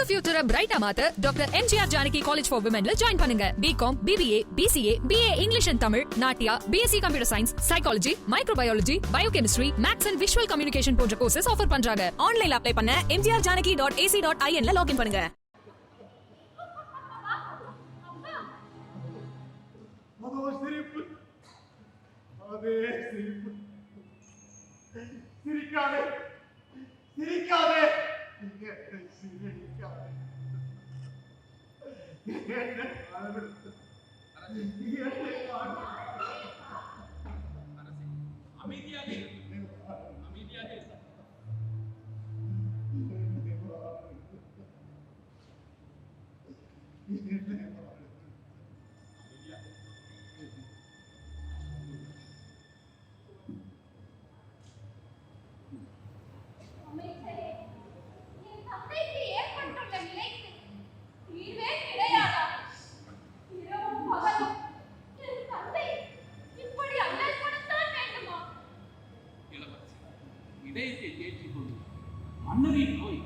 உங்க ஃபியூச்சரை பிரைட்டா மாத்த doctor MGR Janaki college for விமென்ல join பண்ணுங்க. BCom BBA BCA BA English and Tamil நாட்டியா BSc computer science psychology microbiology biochemistry maths and visual communication போன்ற courses offer பண்றாங்க. ஆன்லைன்ல apply பண்ண MGR Janaki dot AC dot ஐஎன்ல login பண்ணுங்க. சிரிக்காதே. சிரிக்காதே. Yeah. நிறைவேற்றிக் கொண்டு மன்னரின் நோய்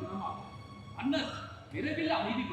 குணமாகும். மன்னர் விரைவில் அமைதி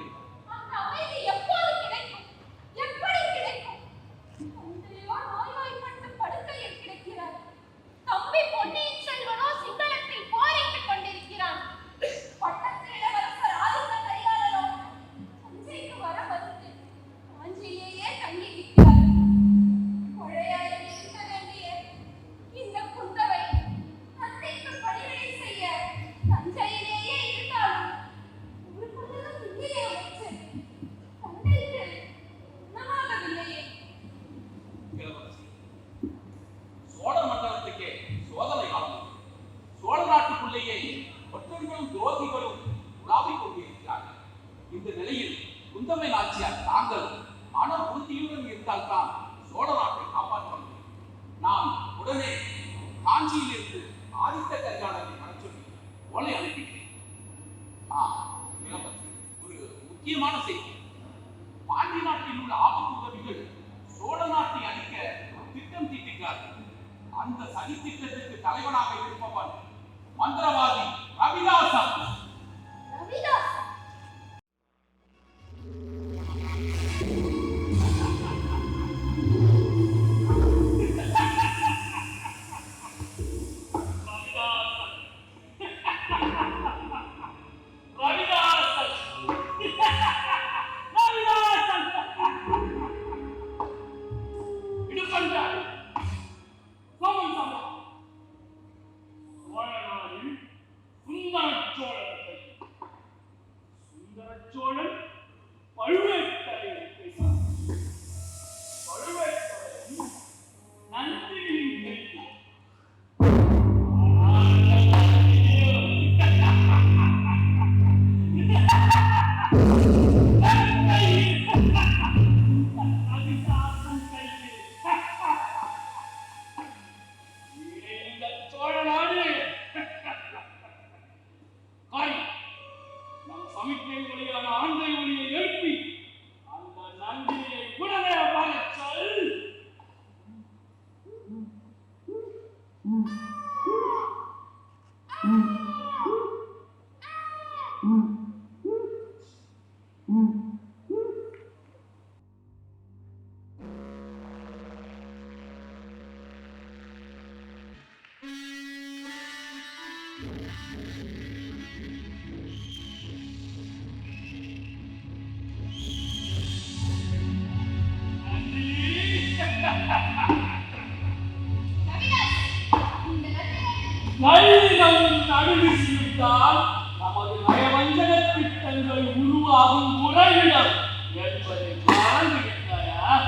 வைரம் நடுவிசிவிட்டால் நமது நயவஞ்சக திட்டங்கள் உருவாகும் குறைவிடம் என்பதை காண்பிக்கிறார்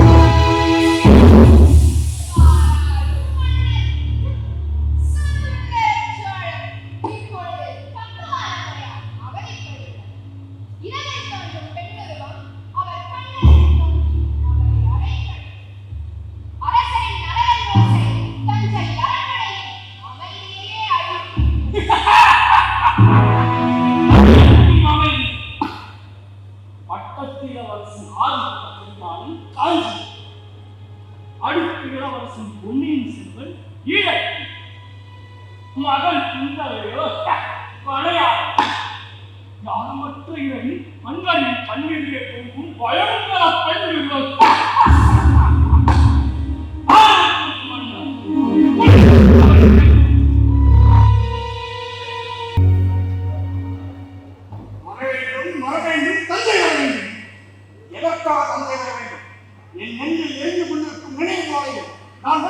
என் நெஞ்சில் எரிந்து கொண்டிருக்கும் நினைவு நான்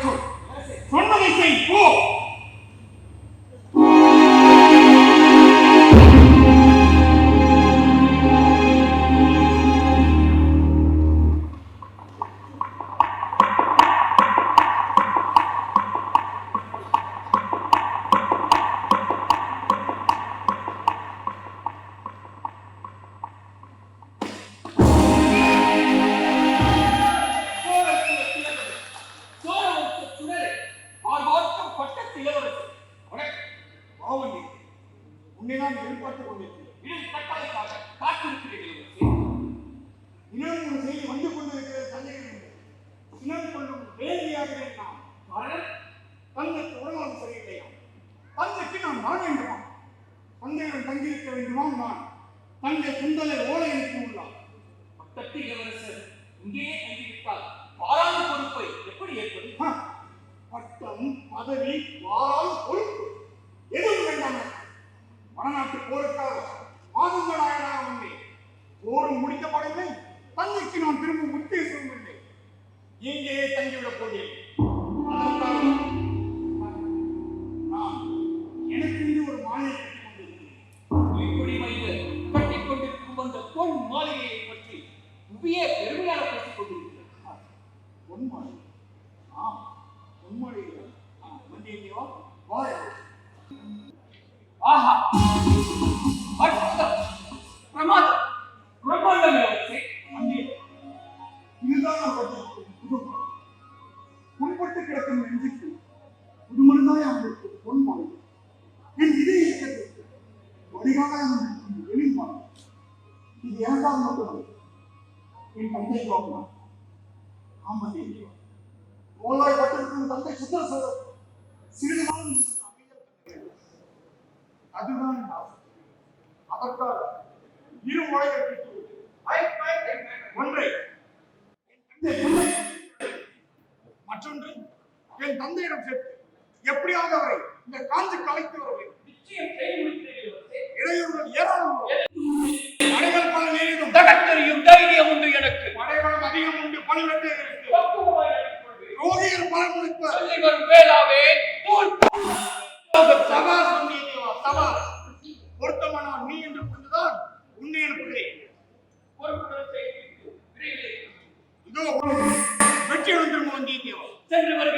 파이팅! வேலையாகவே நாம் வர தங்களுக்கு உறவம் சரியில்லையா தங்களுக்கு நான் வாழ வேண்டுமா? தந்தையுடன் தங்கியிருக்க வேண்டுமா நான். தந்தை குந்தலை ஓலை அனுப்பியுள்ளார் பக்கத்து இளவரசர் இங்கே தங்கிவிட்டால் பாராத பொறுப்பை எப்படி ஏற்படும்? பட்டம் பதவி மாளிகையை பற்றி கொண்டிருக்கிறேன் பெருமையாக பேசிக் கொண்டிருக்கிறார். பொன்மாலை ஆம் பொன்மாலை வந்தியத்தேவா வாய ஆஹா. அற்புதம். பிரமாதம். பிரம்மாண்டம் இளவரசே. அங்கே இதுதான் இது என் தந்தை கோபம் ஆமதி தந்தை சிறிது அதுதான் அதற்காக இரு முறைகள் ஒன்றை. மற்றொன்று என் தந்தையிடம் சேர்த்து எப்படியாவது அவரை இந்த காஞ்சி கலைத்து சபா சொன்னீங்க சபா பொருத்தமானவன் நீ என்று புரிந்துதான் உன்னை அனுப்புகிறேன். இதோ வெற்றி எழுந்திருக்கும் வந்தீங்க சென்று வருகிறேன்.